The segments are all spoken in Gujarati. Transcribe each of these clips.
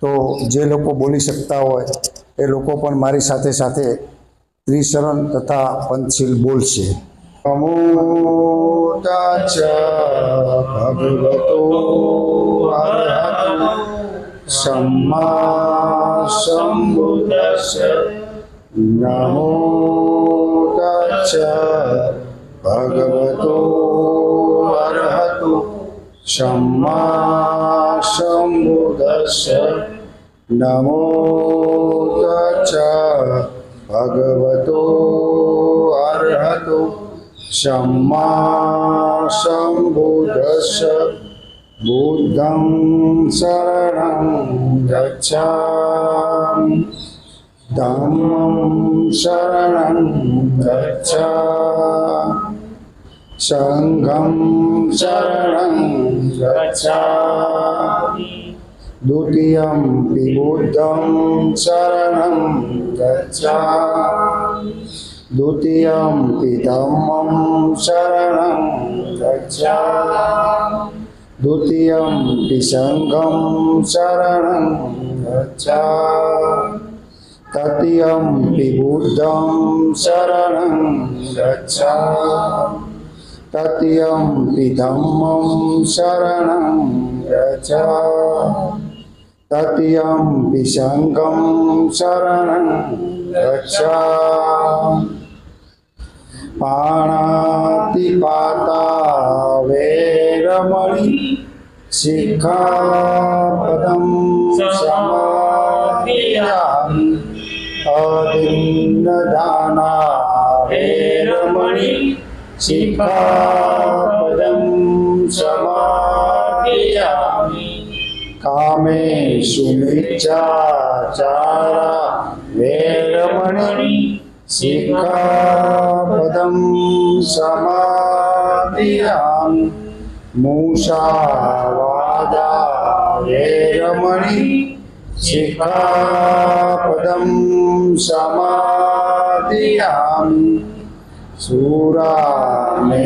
તો જે લોકો બોલી શકતા હોય એ લોકો પણ મારી સાથે સાથે ત્રિશરણ તથા પંચશીલ બોલશે નમો તાચ ભગવતો અરહતો सम्मा सम्बुद्धस्य नमो तच्च भगवतो अर्हतु सम्मा सम्बुद्धस्य नमो तच्च भगवतो अर्हतु सम्मा सम्बुद्धस्य बुद्धं शरणं गच्छामि धम्मं शरणं गच्छामि Sangham Saranam Gacchami Dutiyam Buddham Saranam Gacchami Dutiyam Dhammam Saranam Gacchami Dutiyam Sangham Saranam Gacchami Tatiyam Buddham Saranam Gacchami तृतीयं धम्मं शरणं गच्छामि तृतीयं सङ्घं शरणं गच्छामि पाणातिपाता वेरमणि शिखापदं समाधियामि। अदिन्नदाना શિખાપદમ સમાધિયામિ કામે સુમિચ્છાચારા વેરમણી શિખાપદમ સમાધિયામિ મૂષાવાદા વેરમણી શિખાપદમ સમાધિયામિ वेरमणि शिखापदं समाधियामि सुरामेरमज्ज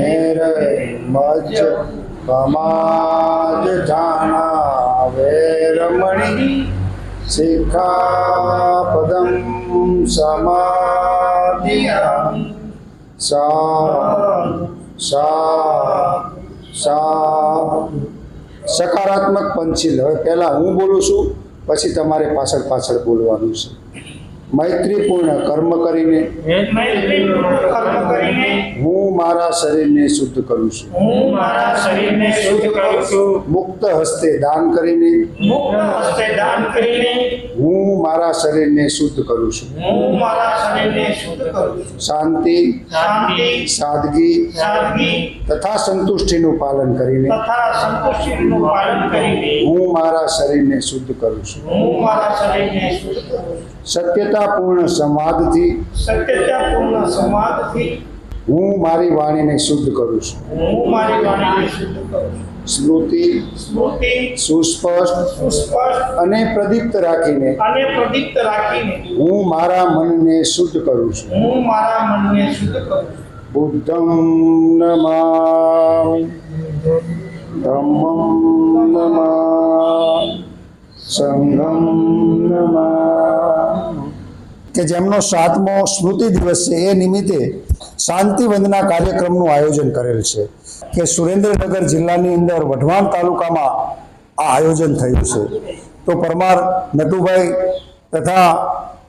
पमाजजाना वेरमणि शिखापदं समाधियामि सा સા સા સકારાત્મક પંચીલ હવે પહેલાં હું બોલું છું પછી તમારે પાછળ પાછળ બોલવાનું છે મૈત્રીપૂર્ણ કર્મ કરીને હું મારા શરીરને શુદ્ધ કરું છું. હું મારા શરીરને શુદ્ધ કરું છું મુક્ત હસ્તે દાન કરીને મુક્ત હસ્તે દાન કરીને હું મારા શરીરને શુદ્ધ કરું છું. હું મારા શરીરને શુદ્ધ કરું છું શાંતિ શાંતિ સાદગી સાદગી તથા સંતુષ્ટિનું પાલન કરીને તથા સંતુષ્ટિનું પાલન કરીને હું મારા શરીરને શુદ્ધ કરું છું. હું મારા શરીરને શુદ્ધ કરું છું. સત્યતાપૂર્ણ સંવાદથી સત્યતાપૂર્ણ સંવાદથી હું મારી વાણીને શુદ્ધ કરું છું. હું મારી વાણીને શુદ્ધ કરું છું. સ્મૃતિ સ્મૃતિ સુસ્પષ્ટ સુસ્પષ્ટ અને પ્રદીપ્ત રાખીને અને પ્રદીપ્ત રાખીને હું મારા મનને શુદ્ધ કરું છું. હું મારા મનને શુદ્ધ કરું છું. બુદ્ધં નમામિ ધમ્મમ નમામિ સંઘમ નમામિ કે જેમનો સાતમો સ્મૃતિ દિવસ છે, એ નિમિત્તે શાંતિ વંદના કાર્યક્રમનું આયોજન કરેલ છે. કે સુરેન્દ્રનગર જિલ્લાની અંદર વઢવાણ તાલુકામાં આ આયોજન થયું છે. તો પરમાર નટુભાઈ તથા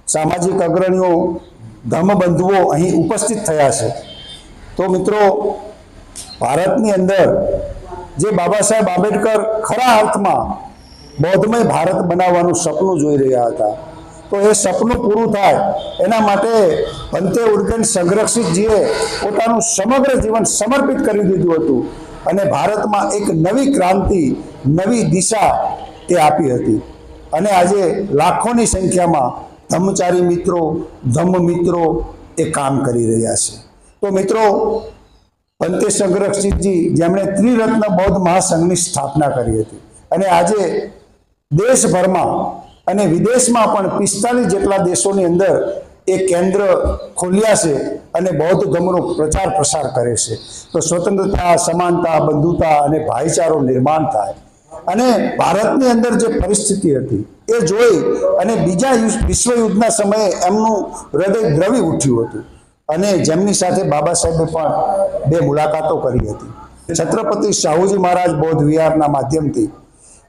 સામાજિક અગ્રણીઓ ધર્મબંધુઓ અહીં ઉપસ્થિત થયા છે. તો મિત્રો, ભારતની અંદર જે બાબા સાહેબ આંબેડકર ખરા અર્થમાં બૌદ્ધમય ભારત બનાવવાનું સપનું જોઈ રહ્યા હતા. તો એ સપનું પૂરું થાય. એના માટે પંતે ઉર્ગન સંરક્ષિતજીએ પોતાનું સમગ્ર જીવન સમર્પિત કરી દીધું હતું અને ભારતમાં એક નવી ક્રાંતિ, નવી દિશા એ આપી હતી. અને આજે લાખોની સંખ્યામાં ધમ્મચારી મિત્રો ધમ્મ મિત્રો એ કામ કરી રહ્યા છે. તો મિત્રો પંતે સંરક્ષિતજી જેમણે ત્રિરત્ન બૌદ્ધ મહાસંઘની સ્થાપના કરી હતી. અને આજે દેશભરમાં અને વિદેશમાં પણ પિસ્તાલીસ જેટલા દેશોની અંદર એ કેન્દ્ર ખોલ્યા છે અને બૌદ્ધ ધર્મનો પ્રચાર પ્રસાર કરે છે. તો સ્વતંત્રતા, સમાનતા, બંધુતા અને ભાઈચારો નિર્માણ થાય. અને ભારતની અંદર જે પરિસ્થિતિ હતી એ જોઈ અને બીજા વિશ્વયુદ્ધના સમયે એમનું હૃદય દ્રવી ઉઠ્યું હતું. અને જેમની સાથે બાબા સાહેબે પણ બે મુલાકાતો કરી હતી. છત્રપતિ શાહુજી મહારાજ બૌદ્ધ વિહારના માધ્યમથી.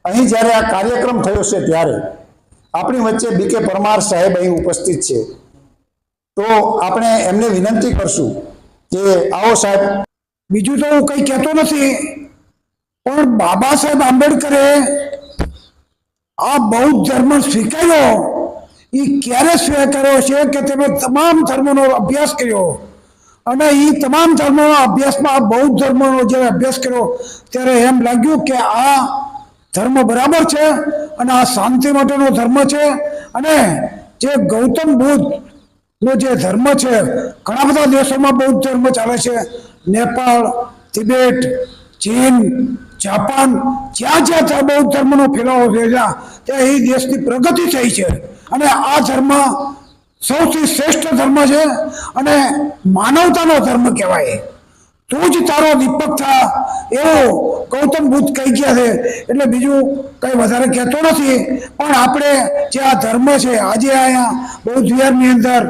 અહીં જ્યારે આ કાર્યક્રમ થયો છે ત્યારે આપણી વચ્ચે બીકે પરમાર સાહેબ અહીં ઉપસ્થિત છે. તો આપણે એમને વિનંતી કરશું કે આવો સાહેબ. બીજું તો હું કંઈ કહેતો નથી, પણ બાબા સાહેબ આંબેડકરે આ બૌદ્ધ ધર્મ સ્વીકાર્યો, એ ક્યારે સ્વીકાર્યો છે કે તમે તમામ ધર્મોનો અભ્યાસ કર્યો? અને એ તમામ ધર્મોના અભ્યાસમાં બૌદ્ધ ધર્મનો જ્યારે અભ્યાસ કર્યો, ત્યારે એમ લાગ્યું કે આ ધર્મ બરાબર છે અને આ શાંતિ માટેનો ધર્મ છે અને જે ગૌતમ બુદ્ધ નો જે ધર્મ છે, ઘણા બધા દેશોમાં બૌદ્ધ ધર્મ ચાલે છે. નેપાળ, તિબેટ, ચીન, જાપાન, જ્યાં જ્યાં બૌદ્ધ ધર્મનો ફેલાવો ફેલા ત્યાં એ દેશની પ્રગતિ થઈ છે. અને આ ધર્મ સૌથી શ્રેષ્ઠ ધર્મ છે અને માનવતાનો ધર્મ કહેવાય. તું જ તારો દીપક થા. એવો ગૌતમ બુદ્ધ કહી ગયા છે. એટલે બીજું કંઈ વધારે કહેતો નથી. પણ આપણે જે આ ધર્મ છે, આજે અહીંયા બૌદ્ધ વિહારની અંદર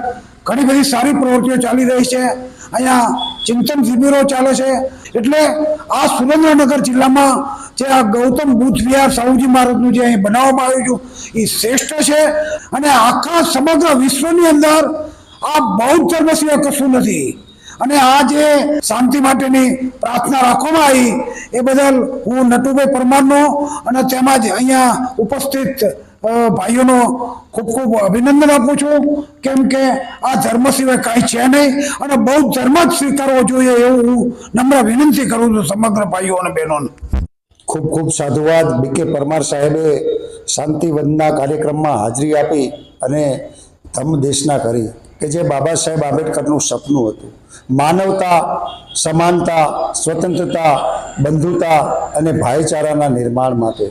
ઘણી બધી સારી પ્રવૃત્તિઓ ચાલી રહી છે. અહીંયા ચિંતન શિબિરો ચાલે છે. એટલે આ સુરેન્દ્રનગર જિલ્લામાં જે આ ગૌતમ બુદ્ધ વિહાર સાહુજી મહારાજનું જે અહીં બનાવવામાં આવ્યું છે એ શ્રેષ્ઠ છે. અને આખા સમગ્ર વિશ્વની અંદર આ બૌદ્ધ ધર્મ સિવાય કશું નથી. અને આ જે શાંતિ માટેની પ્રાર્થના રાખવામાં આવી. એ બદલ હું નટુભાઈ પરમારનો અને તેમજ અહીંયા ઉપસ્થિત ભાઈઓનો ખૂબ ખૂબ અભિનંદન આપું છું. કેમ કે આ ધર્મ સિવાય કાંઈ છે નહીં અને બૌદ્ધ ધર્મ જ સ્વીકારવો જોઈએ એવું હું નમ્ર વિનંતી કરું છું સમગ્ર ભાઈઓ અને બહેનોને. ખૂબ ખૂબ સાધુવાદ બીકે પરમાર સાહેબે શાંતિ વંદના કાર્યક્રમમાં હાજરી આપી અને ધમ દેશના કરી. કે જે બાબા સાહેબ આંબેડકરનું સપનું હતું. માનવતા, સમાનતા, સ્વતંત્રતા, બંધુતા અને ભાઈચારાના નિર્માણ માટે.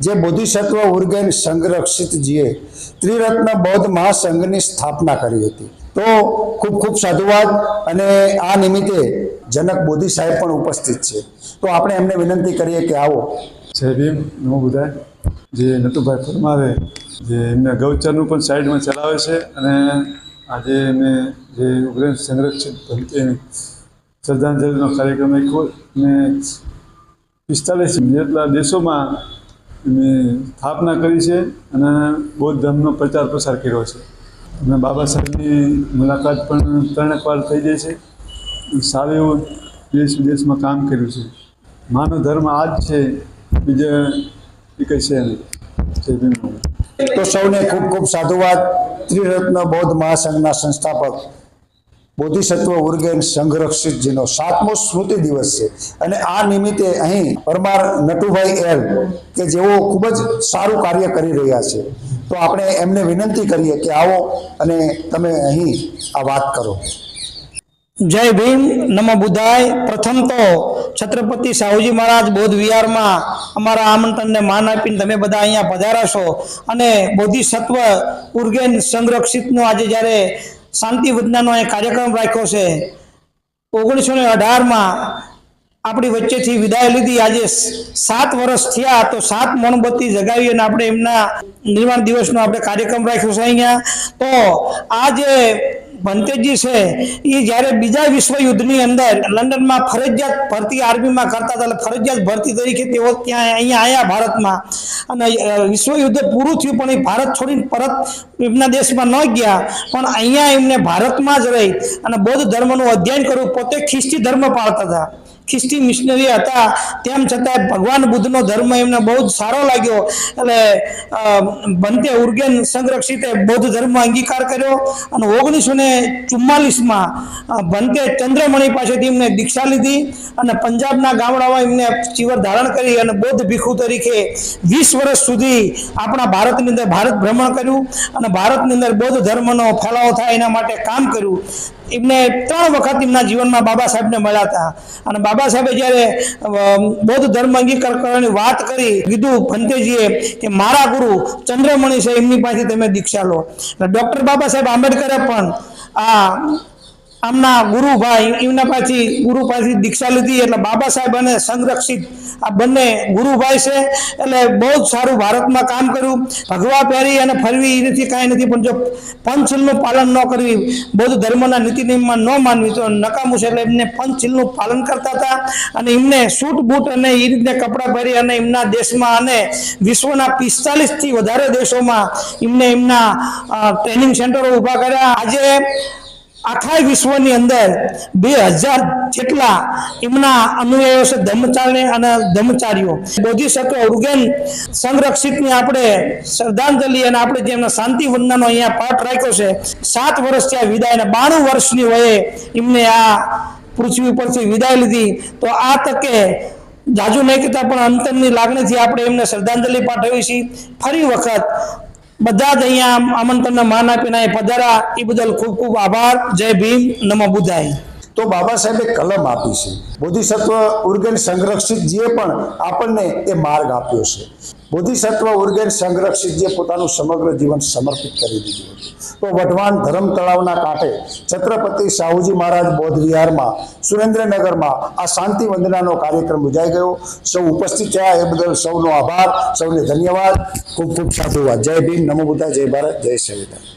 જે બોધિસત્વ ઉર્ગેન સંરક્ષિતજીએ ત્રિરત્ન બૌદ્ધ મહાસંઘની સ્થાપના કરી હતી. તો ખૂબ ખૂબ સાધુવાદ અને આ નિમિત્તે જનક બોધિ સાહેબ પણ ઉપસ્થિત છે. તો આપણે એમને વિનંતી કરીએ કે આવો. જય ભીમ, નમો બુધાય જે નટુભાઈ ફરમાવે, જે એમને ગૌચરનું પણ સાઈડમાં ચલાવે છે અને આજે મેં જે ઉગ્રેન સંરક્ષિત ભક્તિની શ્રદ્ધાંજલિનો કાર્યક્રમ રાખ્યો અને પિસ્તાલીસ જેટલા દેશોમાં મેં સ્થાપના કરી છે અને બૌદ્ધ ધર્મનો પ્રચાર પ્રસાર કર્યો છે. અને બાબા સાહેબની મુલાકાત પણ ત્રણેક વાર થઈ જાય છે. સારું એવું દેશ વિદેશમાં કામ કર્યું છે. માનવ ધર્મ આ જ છે, બીજા એ કંઈ છે નહીં. તો સૌને ખૂબ ખૂબ સાધુવાદ. ત્રિરત્ન બૌદ્ધ મહાસંઘના સંસ્થાપક બોધિસત્વ ઉર્ગેન સંઘરક્ષિતજીનો સાતમો સ્મૃતિ દિવસ છે. અને આ નિમિત્તે અહીં પરમાર નટુભાઈ એલ, કે જેઓ ખૂબ જ સારું કાર્ય કરી રહ્યા છે. તો આપણે એમને વિનંતી કરીએ કે આવો અને તમે અહીં આ વાત કરો. જય ભીમ, નમો બુદ્ધાય. પ્રથમ તો છત્રપતિ સાહુજી મહારાજ બોધ વિહારમાં અમારા આમંત્રણને માન આપીને તમે બધા અહીંયા પધાર્યા છો. અને બોધિસત્વ ઉર્ગેન સંરક્ષિતનો આજે જ્યારે શાંતિ વિજ્ઞાનનો અહીં કાર્યક્રમ રાખ્યો છે, ઓગણીસો ને અઢારમાં આપણી વચ્ચેથી વિદાય લીધી. આજે સાત વર્ષ થયા, તો સાત મણબત્તી જગાવી અને આપણે એમના નિર્માણ દિવસનો આપણે કાર્યક્રમ રાખ્યો છે અહીંયા. તો આ જે ભંતેજી છે એ જ્યારે બીજા વિશ્વયુદ્ધની અંદર લંડનમાં ફરજિયાત ભરતી આર્મીમાં કરતા હતા ફરજિયાત ભરતી તરીકે તેઓ ત્યાં અહીંયા આવ્યા ભારતમાં. અને વિશ્વયુદ્ધ પૂરું થયું, પણ એ ભારત છોડીને પરત એમના દેશમાં ન ગયા. પણ અહીંયા એમને ભારતમાં જ રહી અને બૌદ્ધ ધર્મનું અધ્યયન કર્યું, પોતે ખ્રિસ્તી ધર્મ પાળતા હતા. ખ્રિસ્તી મિશનરી હતા, તેમ છતાં ભગવાન બુદ્ધનો ધર્મ એમને બહુ જ સારો લાગ્યો. એટલે બંતે ઉર્ગેન સંરક્ષિતે બૌદ્ધ ધર્મ અંગીકાર કર્યો અને ઓગણીસો ને ચુમ્માલીસમાં બંતે ચંદ્રમણી પાસેથી એમને દીક્ષા લીધી અને પંજાબના ગામડામાં એમને ચીવર ધારણ કરી અને બૌદ્ધ ભિખુ તરીકે વીસ વર્ષ સુધી આપણા ભારતની અંદર ભારત ભ્રમણ કર્યું અને ભારતની અંદર બૌદ્ધ ધર્મનો ફેલાવો થાય એના માટે કામ કર્યું. એમને ત્રણ વખત એમના જીવનમાં બાબા સાહેબને મળ્યા હતા અને બાબા સાહેબે જ્યારે બૌદ્ધ ધર્મ અંગીકાર કરવાની વાત કરી, કીધું ભંતેજીએ કે મારા ગુરુ ચંદ્રમણી છે એમની પાસે તમે દીક્ષા લો. ડૉક્ટર બાબા સાહેબ આંબેડકરે પણ આ આમના ગુરુભાઈ, એમના પાછી ગુરુ પાછી દીક્ષા લીધી એટલે બાબા સાહેબ અને સંરક્ષિત આ બંને ગુરુભાઈ છે. એટલે બહુ જ સારું ભારતમાં કામ કર્યું. ભગવા પહેરી અને ફરવી એ નથી, કાંઈ નથી, પણ જો પંચશીલનું પાલન ન કરવી, બૌદ્ધ ધર્મના નીતિ નિયમમાં ન માનવી તો નકામું છે. એટલે એમને પંચશીલનું પાલન કરતા હતા અને એમને સૂટ બૂટ અને એ રીતે કપડાં પહેરી અને એમના દેશમાં અને વિશ્વના પિસ્તાલીસથી વધારે દેશોમાં એમને એમના ટ્રેનિંગ સેન્ટરો ઊભા કર્યા. આજે આખા વિશ્વની અંદર બે હજાર જેટલા એમના અનુયાયીઓ છે, ધર્મચારી અને ધર્મચારીઓ. બોધિસત્વ ઉર્ગેન સંરક્ષિતની આપણે શ્રદ્ધાંજલિ અને આપણે જે એમના શાંતિ વંદનનો અહીંયા પાઠ રાખ્યો છે, સાત વર્ષથી આ વિદાય અને બાણું વર્ષની વયે એમને આ પૃથ્વી પરથી વિદાય લીધી. તો આ તકે જાજુ નહીં કહેતા પણ અંતરની લાગણીથી આપણે એમને શ્રદ્ધાંજલિ પાઠવી છીએ ફરી વખત બધા જ અહીંયા આમંત્રણને માન આપીને પધારા એ બદલ ખૂબ ખૂબ આભાર. જય ભીમ. નમો બુદ્ધાય. તો બાબા સાહેબે કલમ આપી છે. બોધિસત્વ ઉર્ગેન સંરક્ષિત જે પણ આપણને એ માર્ગ આપ્યો છે. બોધિસત્વ ઉર્ગેન સંરક્ષિત જે પોતાનું સમગ્ર જીવન સમર્પિત કરી દીધું હતું. તો વઢવાણ ધરમ તળાવના કાંઠે છત્રપતિ શાહુજી મહારાજ બૌદ્ધ વિહારમાં સુરેન્દ્રનગરમાં આ શાંતિ વંદનાનો કાર્યક્રમ યોજાઈ ગયો. સૌ ઉપસ્થિત થયા. એ બદલ સૌનો આભાર. સૌને ધન્યવાદ. ખૂબ ખૂબ સાધુવાદ. જય ભીમ. નમો બુદ્ધા જય ભારત. જય સંવિધાન.